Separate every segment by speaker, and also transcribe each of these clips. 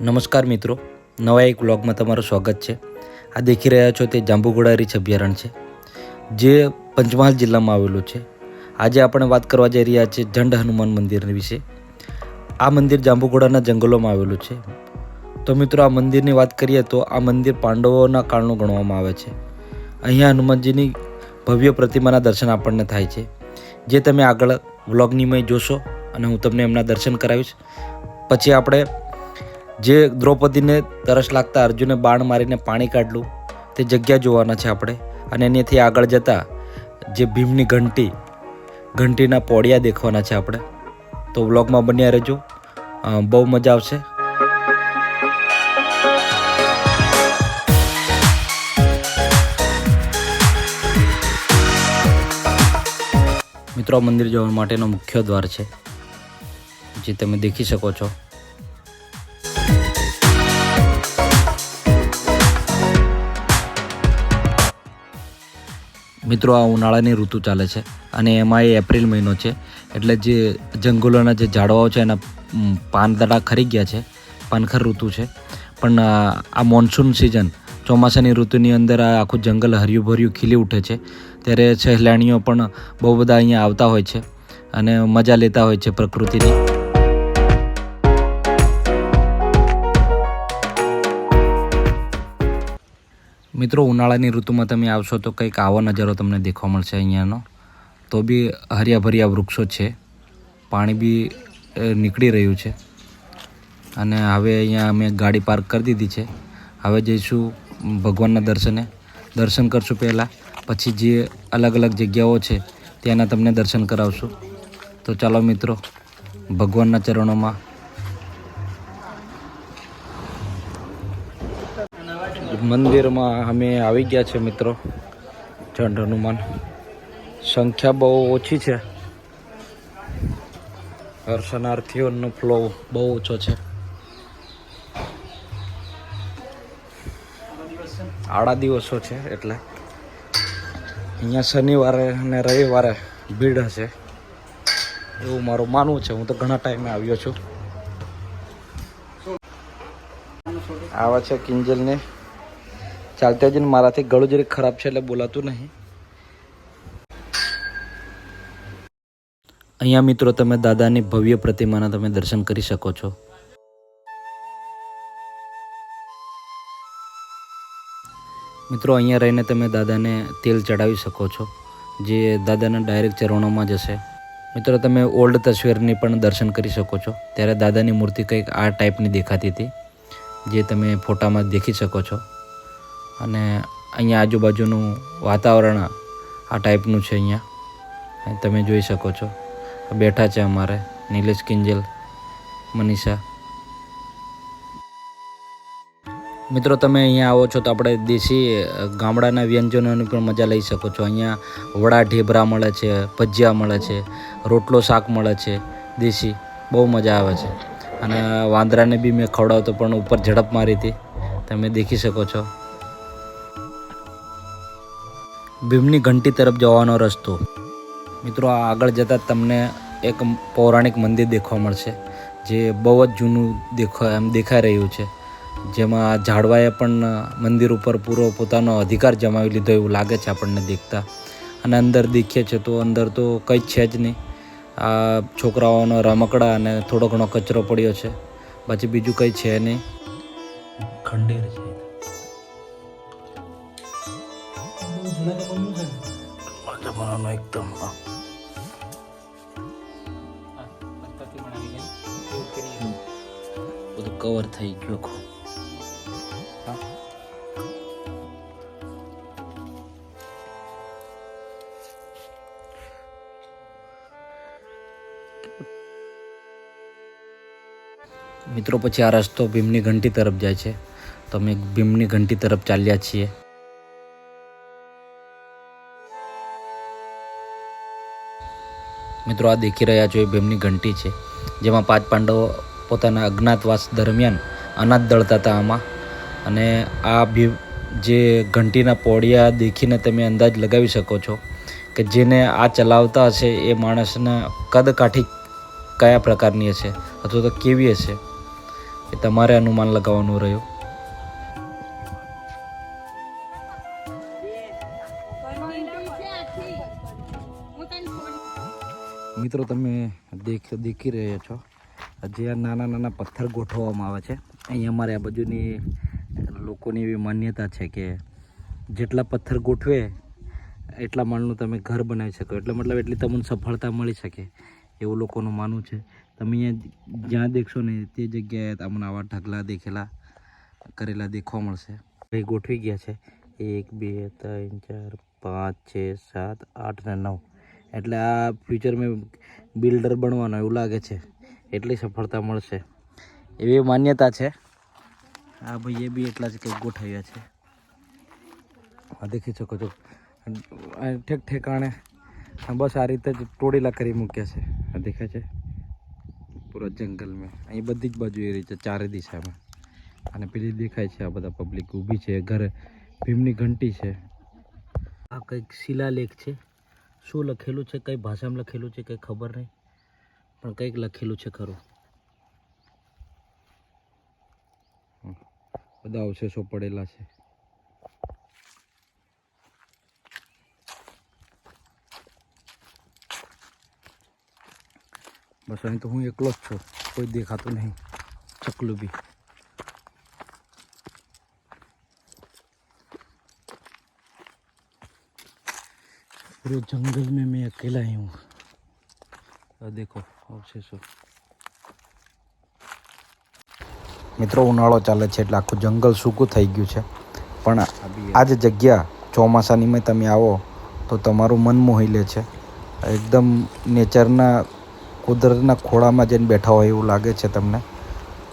Speaker 1: નમસ્કાર મિત્રો. નવા એક વ્લોગમાં તમારું સ્વાગત છે. આ દેખી રહ્યા છો તે જાંબુઘોડા રીછ અભયારણ્ય છે, જે પંચમહાલ જિલ્લામાં આવેલું છે. આજે આપણે વાત કરવા જઈ રહ્યા છીએ જંડ હનુમાન મંદિર વિશે. આ મંદિર જાંબુઘોડાના જંગલોમાં આવેલું છે. તો મિત્રો, આ મંદિરની વાત કરીએ તો આ મંદિર પાંડવોના કાળનું ગણવામાં આવે છે. અહીંયા હનુમાનજીની ભવ્ય પ્રતિમાના દર્શન આપણને થાય છે. જે તમે આગળ વ્લોગનીમય જોશો અને હું તમને એમના દર્શન કરાવીશ. પછી આપણે જે દ્રૌપદીને તરસ લાગતા અર્જુને બાણ મારીને પાણી કાઢલું, તે જગ્યા જોવાના છે આપણે. અને એનાથી આગળ જતાં જે ભીમની ઘંટી, ઘંટીના પોડિયા દેખવાના છે આપણે. તો વ્લોગમાં બન્યા રહેજો. બહુ મજા આવશે. મિત્રો મંદિર જવા માટેનો મુખ્ય દ્વાર છે, જે તમે દેખી શકો છો. મિત્રો, આ ઉનાળાની ઋતુ ચાલે છે અને એમાં એ એપ્રિલ મહિનો છે. એટલે જે જંગલોના જે ઝાડવાઓ છે, એના પાનદડા ખરી ગયા છે. પાનખર ઋતુ છે. પણ, આ મોન્સૂન સિઝન ચોમાસાની ઋતુની અંદર આ આખું જંગલ હર્યું ભર્યું ખીલી ઉઠે છે. ત્યારે સહેલાણીઓ પણ બહુ બધા અહીંયા આવતા હોય છે અને મજા લેતા હોય છે પ્રકૃતિની. મિત્રો, ઉનાળાની ઋતુમાં તમે આવશો તો કંઈક આવો નજારો તમને દેખવા મળશે અહીંયાનો. તો બી હરિયાભર્યા વૃક્ષો છે. પાણી બી નીકળી રહ્યું છે. અને હવે અહીંયા અમે ગાડી પાર્ક કરી દીધી છે. હવે જઈશું ભગવાનના દર્શને. દર્શન કરશું પહેલાં. પછી જે અલગ અલગ જગ્યાઓ છે, ત્યાંના તમને દર્શન કરાવશું. તો ચાલો મિત્રો, ભગવાનના ચરણોમાં મંદિરમાં અમે આવી ગયા છે મિત્રો ચંડ હનુમાન. સંખ્યા બહુ ઓછી છે. દર્શનાર્થીઓનો ફ્લો બહુ ઓછો છે. આડા દિવસો છે એટલે અહીંયા શનિવારે અને રવિવારે ભીડ હશે. એવું મારું માનવું છે. હું તો ઘણા ટાઈમે આવ્યો છું. આવા છે કિંજલને. ચાલતા જઈને મારાથી ગળું જરીક ખરાબ છે એટલે બોલાતું નહીં. અહીંયા મિત્રો તમે દાદાની ભવ્ય પ્રતિમાના તમે દર્શન કરી શકો છો. મિત્રો અહીંયા રહીને તમે દાદાને તેલ ચડાવી શકો છો, જે દાદાના ડાયરેક્ટ ચરણોમાં જશે. મિત્રો તમે ઓલ્ડ તસવીરની પણ દર્શન કરી શકો છો. ત્યારે દાદાની મૂર્તિ કંઈક આ ટાઈપની દેખાતી હતી, જે તમે ફોટામાં દેખી શકો છો. અને અહીંયા આજુબાજુનું વાતાવરણ આ ટાઈપનું છે અહીંયા. તમે જોઈ શકો છો. બેઠા છે અમારે નિલેશ કિંજલ, મનીષા. મિત્રો, તમે અહીંયા આવો છો તો આપણે દેશી ગામડાના વ્યંજનોની પણ મજા લઈ શકો છો. અહીંયા વડા ઢેબરા મળે છે, ભજીયા મળે છે, રોટલો શાક મળે છે, દેશી. બહુ મજા આવે છે. અને વાંદરાને બી મેં ખવડાવતો પણ ઉપર ઝડપ મારી હતી. તમે દેખી શકો છો. ભીમની ઘંટી તરફ જવાનો રસ્તો. મિત્રો, આ આગળ જતાં તમને એક પૌરાણિક મંદિર દેખવા મળશે, જે બહુ જ જૂનું દેખવા એમ દેખાઈ રહ્યું છે. જેમાં ઝાડવાએ પણ મંદિર ઉપર પૂરો પોતાનો અધિકાર જમાવી લીધો એવું લાગે છે આપણને દેખતા. અને અંદર દેખીએ છે તો અંદર તો કંઈ છે જ નહીં. આ છોકરાઓનો રમકડા અને થોડો ઘણો કચરો પડ્યો છે. પછી બીજું કંઈ છે નહીં. ખંડેર છે. જમાનાનો એકદમ બધું કવર થઈ ગયું. મિત્રો, પછી આ રસ્તો ભીમની ઘંટી તરફ જાય છે. તો અમે ભીમની ઘંટી તરફ ચાલ્યા છીએ. મિત્રો આ દેખી રહ્યા છો એ ભીમની ઘંટી છે, જેમાં પાંચ પાંડવો પોતાના અજ્ઞાતવાસ દરમિયાન અનાજ દળતા હતા આમાં. અને આ ભીમ, જે ઘંટીના પોડિયા દેખીને તમે અંદાજ લગાવી શકો છો કે જેને આ ચલાવતા હશે એ માણસના કદકાઠી કયા પ્રકારની હશે અથવા તો કેવી હશે એ તમારે અનુમાન લગાવવાનું રહ્યું. મિત્રો, તમે દેખ, દેખી રહ્યા છો. જે આ નાના નાના પથ્થર ગોઠવવામાં આવે છે. અહીં અમારે આ બાજુની લોકોની એવી માન્યતા છે કે જેટલા પથ્થર ગોઠવે, એટલા માળનું તમે ઘર બનાવી શકો. એટલે મતલબ એટલી તમને સફળતા મળી શકે, એવું લોકોનું માનવું છે. તમે અહીંયા જ્યાં દેખશો ને તે જગ્યાએ તમને આવા ઢગલા દેખેલા, કરેલા દેખવા મળશે. ભાઈ ગોઠવી ગયા છે. એક, બે, ત્રણ, ચાર, પાંચ, છ, સાત, આઠ ને નવ. એટલે આ ફ્યુચરમાં બિલ્ડર બનવાનો એવું લાગે છે. એટલી સફળતા મળશે. એવી માન્યતા છે. આ ભાઈ એ બી એટલા જ કંઈક ગોઠવ્યા છે. આ દેખી શકો છો. ઠેક ઠેકાણે બસ આ રીતે જ ટોળીલા કરી મૂક્યા છે. આ દેખાય છે. પૂરા જંગલમાં અહીં બધી જ બાજુ એ રીતે ચારે દિશામાં. અને પેલી દેખાય છે આ બધા પબ્લિક ઊભી છે. ઘરે ભીમની ઘંટી છે. આ કંઈક શિલાલેખ છે. શું લખેલું છે, કઈ ભાષામાં લખેલું છે, કંઈ ખબર નહીં, પણ કંઈક લખેલું છે ખરું હમ. બધા અવશેષો પડેલા છે બસ અહીં તો હું એકલો જ છું, કોઈ દેખાતું નહીં, ચકલું બી पूरे जंगल में मैं अकेला ही हूँ આ દેખો અવશેષો મિત્રો ઉનાળો ચાલે છે એટલે આખું જંગલ સૂકું થઈ ગયું છે પણ આ જ જગ્યા ચોમાસાનીમાં તમે આવો તો તમારું મન મોહી લે છે એકદમ નેચરના કુદરતના ખોળામાં જઈને બેઠા હોય એવું લાગે છે તમને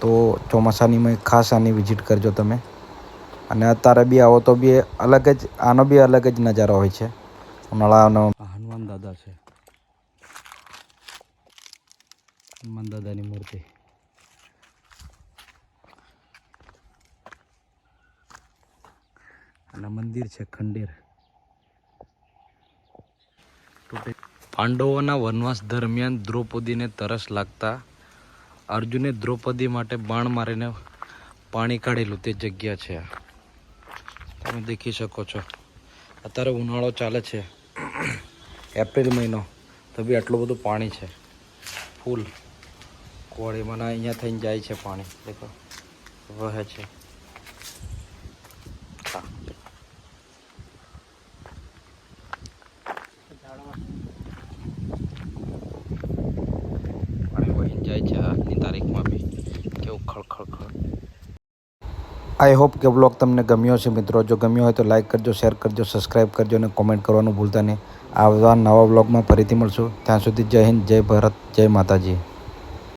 Speaker 1: તો ચોમાસાનીમાં ખાસ આની વિઝિટ કરજો તમે અને અત્યારે બી આવો તો બી અલગ જ આનો બી અલગ જ નજારો હોય છે ઉનાળાનો હનુમાન દાદા છે. હનુમાન દાદાની મૂર્તિ. અને મંદિર છે ખંડેર. પાંડવોના વનવાસ દરમિયાન દ્રૌપદીને તરસ લાગતા અર્જુને દ્રૌપદી માટે બાણ મારીને પાણી કાઢેલું તે જગ્યા છે. તમે દેખી શકો છો. અત્યારે ઉનાળો ચાલે છે. એપ્રિલ મહિનો. તો બી આટલું બધું પાણી છે. ફૂલ. કોળીમાં અહીંયા થઈને જાય છે પાણી. દેખો. વહે છે. પાણી વહીને જાય છે આજની તારીખમાં બી. કેવું ખળખળ ખળ આઈ હોપ કે બ્લોગ તમને ગમ્યો છે મિત્રો. જો ગમ્યો હોય તો લાઈક કરજો શેર કરજો સબસ્ક્રાઈબ કરજો અને કોમેન્ટ કરવાનું ભૂલતા નહીં. આવા નવા બ્લોગમાં ફરીથી મળશું. ત્યાં સુધી જય હિન્દ, જય ભારત, જય માતાજી.